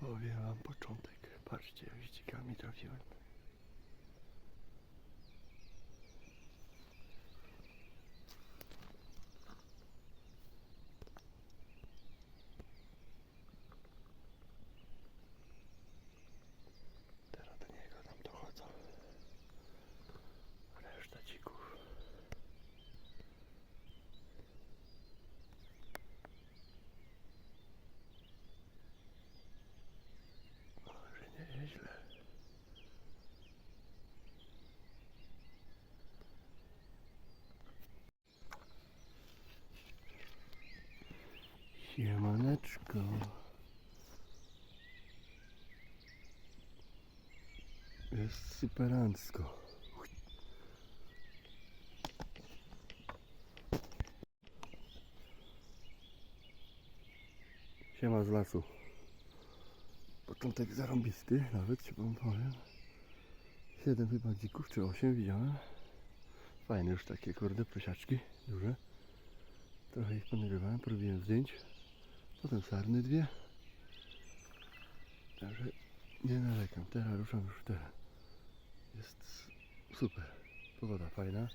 Powiem wam początek. Patrzcie, jak z dzikami trafiłem. Teraz do niego tam dochodzą. Reszta dzików. Może nie jest źle. Siemaneczko. Jest superancko. Siema z lasu. Początek zarąbisty, nawet ci wam powiem. Siedem chyba dzików, czy osiem widziałem. Fajne już takie kurde prosiaczki, duże. Trochę ich ponagrywałem, porobiłem zdjęć. Potem sarny dwie. Także nie narzekam. Teraz ruszam już teren. Jest super. Pogoda fajna.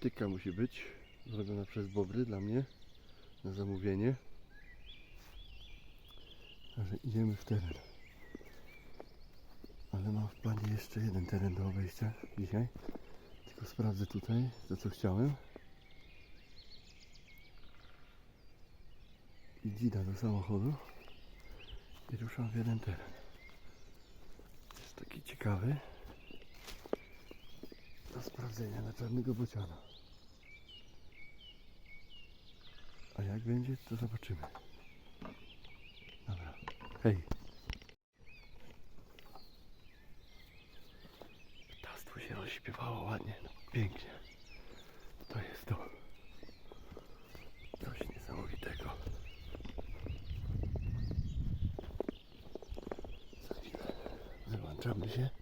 Tyka musi być. Zrobiona przez Bobry dla mnie. Na zamówienie. Także idziemy w teren. Ale mam w planie jeszcze jeden teren do obejścia dzisiaj. Tylko sprawdzę tutaj to co chciałem. I dzida do samochodu. I ruszam w jeden teren. Jest taki ciekawy. Do sprawdzenia na czarnego bociana. A jak będzie, to zobaczymy. Dobra. Hej. Ptactwo się rozśpiewało ładnie. No, pięknie. To jest to. Coś niesamowitego. Za chwilę wyłączamy się.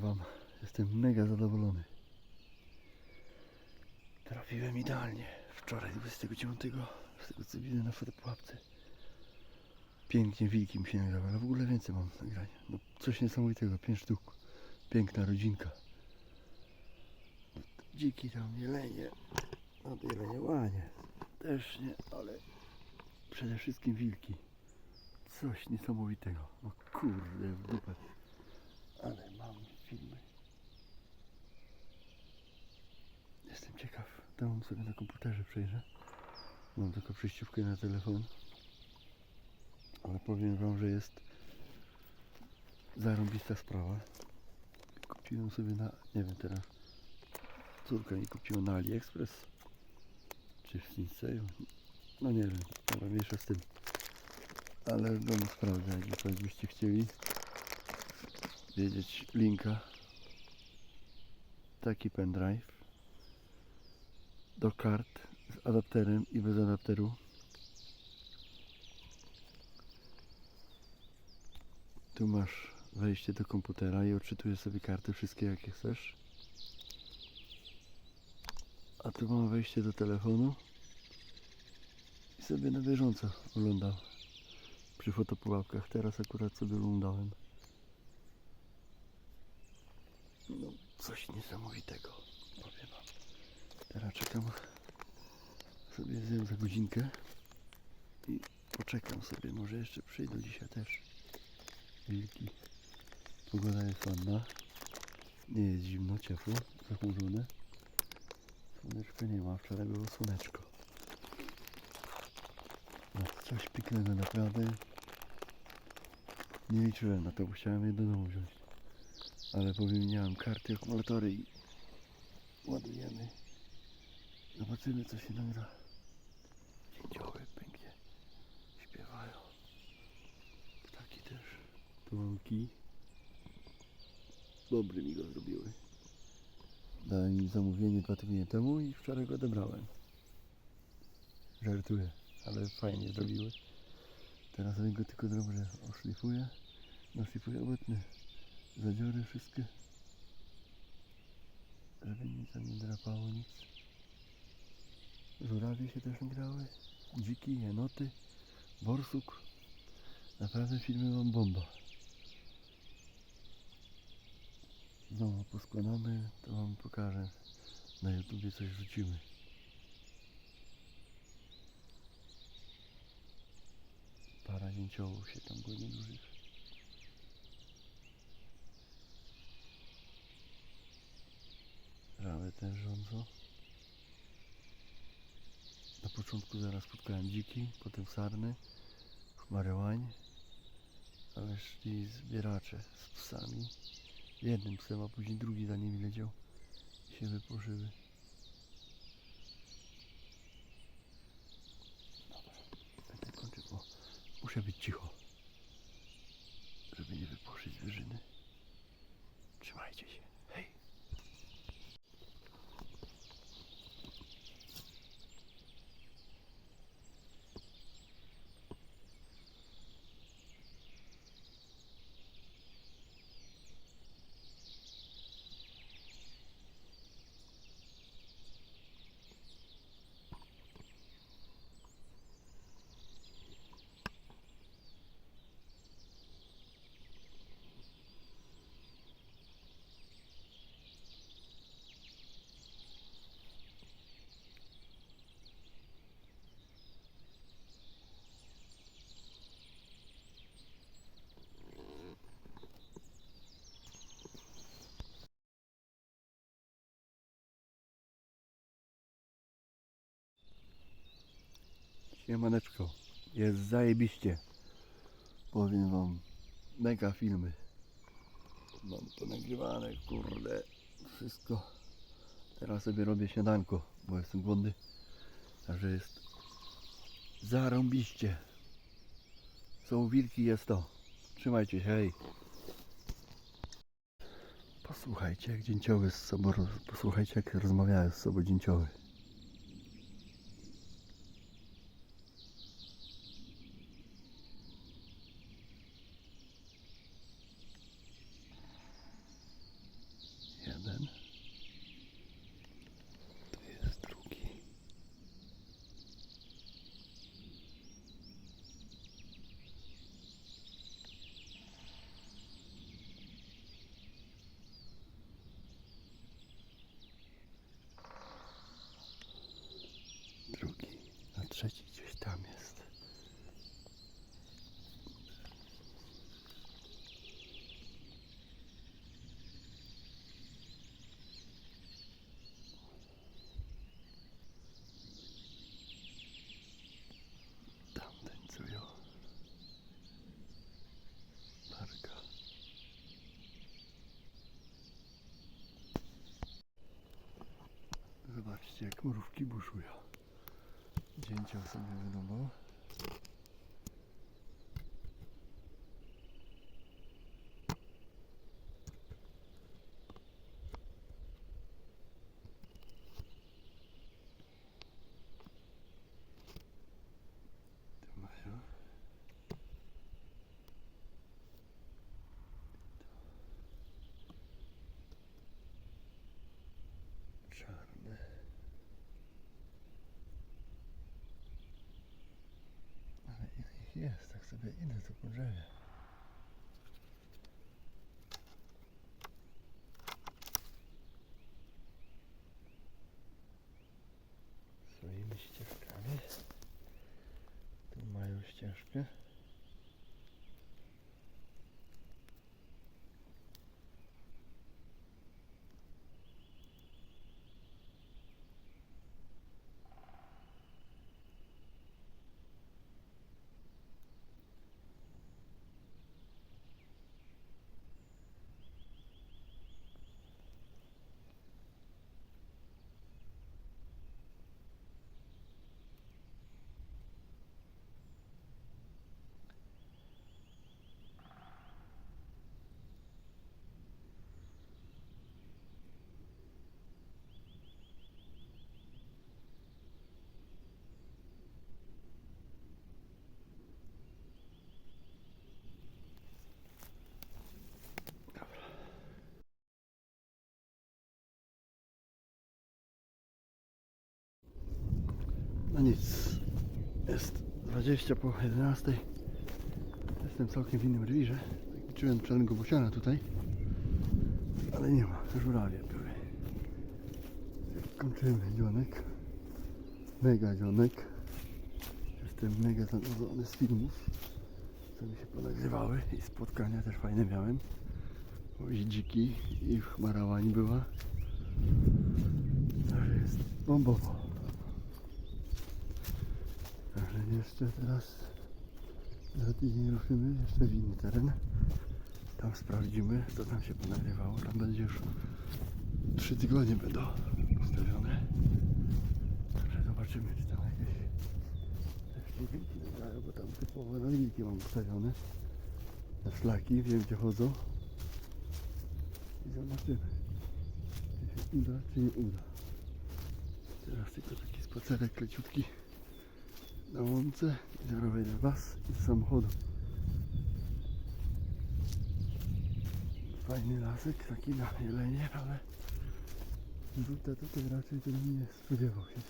Wam, jestem mega zadowolony. Trafiłem idealnie. Wczoraj 29, z tego co widzę na fotopułapce. Pięknie wilki mi się nagrały, ale w ogóle więcej mam nagrań. No coś niesamowitego, 5 sztuk. Piękna rodzinka. Dziki tam, jelenie. No to jelenie łanie. Też nie, ale przede wszystkim wilki. Coś niesamowitego. No kurde, w dupę filmy. Jestem ciekaw. Dam sobie na komputerze przejrzę. Mam tylko przejściówkę na telefon. Ale powiem Wam, że jest zarąbista sprawa. Kupiłem sobie na, nie wiem teraz, córka mi kupiła na AliExpress czy w Sinseju. No nie wiem, ale mniejsza z tym. Ale no sprawdzę, jakby byście chcieli wiedzieć linka. Taki pendrive do kart z adapterem i bez adapteru. Tu masz wejście do komputera i odczytujesz sobie karty wszystkie jakie chcesz. A tu mam wejście do telefonu i sobie na bieżąco oglądam przy fotopułapkach. Teraz akurat sobie oglądałem. No, coś niesamowitego, powiem wam. Teraz czekam, sobie zjem za godzinkę i poczekam sobie, może jeszcze przyjdą dzisiaj też wilki. Pogoda jest ładna, nie jest zimno, ciepło, zachmurzone. Słoneczka nie ma, wczoraj było słoneczko. No, coś pięknego naprawdę. Nie liczyłem na to, bo chciałem je do domu wziąć. Ale mam karty, akumulatory i ładujemy. Zobaczymy co się nagra. Dzięcioły pięknie śpiewają. Ptaki też. Kij. Dobry mi go zrobiły. Dałem im zamówienie dwa tygodnie temu i wczoraj go odebrałem. Żartuję, ale fajnie zrobiły. Teraz go tylko dobrze oszlifuję. Naszlifuję obecne zadziory wszystkie. Żeby nic tam nie drapało nic. Żurawie się też nagrały. Dziki, jenoty, borsuk. Naprawdę filmy mam bomba. Znowu poskładamy, to wam pokażę. Na YouTubie coś rzucimy. Para dzięciołów się tam goni dużych. Rządzą. Na początku zaraz spotkałem dziki, potem sarny, chmaryłań, ale szli zbieracze z psami. Jednym psem, a później drugi za nimi leciał i się wypożyły. Kończył, bo muszę być cicho, żeby nie wypłoszyć zwierzyny. Trzymajcie się. Siemaneczko, jest zajebiście. Powiem wam, mega filmy. Mam to nagrywane, kurde, wszystko. Teraz sobie robię śniadanko, bo jestem głodny. Także jest zarąbiście. Są wilki, jest to. Trzymajcie się, hej. Posłuchajcie, jak dzięcioły z sobą, posłuchajcie jak rozmawiają z sobą dzięcioły. Jeden. Tu jest drugi. Zobaczcie jak mrówki buszują. Dzięcioł sobie wydobał. Tu mają. Czarne. Ale ile ich jest, tak sobie idę tu po drzewie. No nic. Jest 20 po 11. Jestem całkiem w innym rewirze. Liczyłem czarnego bociana tutaj. Ale nie ma. Żurawie były. Kończymy dzionek. Mega dzionek. Jestem mega zadowolony z filmów, co mi się ponagrywały i spotkania też fajne miałem. Bo i dziki, i w Marawani była. Także jest bombowo. Także jeszcze teraz tydzień ruszymy jeszcze w inny teren. Tam sprawdzimy, co tam się ponagrywało. Tam będzie już trzy tygodnie będą ustawione. Także zobaczymy, czy tam jakieś wilki nadają, bo tam typowo na wilki mam ustawione. Na szlaki, wiem gdzie chodzą. I zobaczymy, czy się uda, czy nie uda. Teraz tylko taki spacerek leciutki na łące i zaraz wejdę w las i do samochodu. Fajny lasek, taki na jelenie, ale żółte tutaj raczej to nie spodziewał się.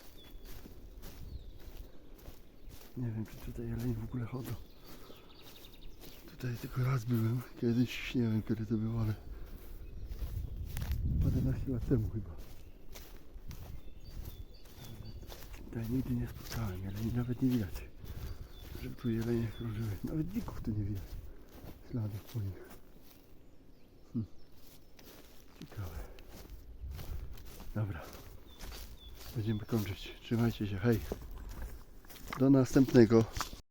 Nie wiem, czy tutaj jelenie w ogóle chodzą. Tutaj tylko raz byłem, kiedyś, nie wiem kiedy to było, ale 11 lat temu chyba. Tutaj nigdy nie spotkałem jeleni, nawet nie widać, żeby tu jelenie krążyły. Nawet dzików tu nie widać. Śladów po nich. Hm. Ciekawe. Dobra. Będziemy kończyć. Trzymajcie się, hej. Do następnego.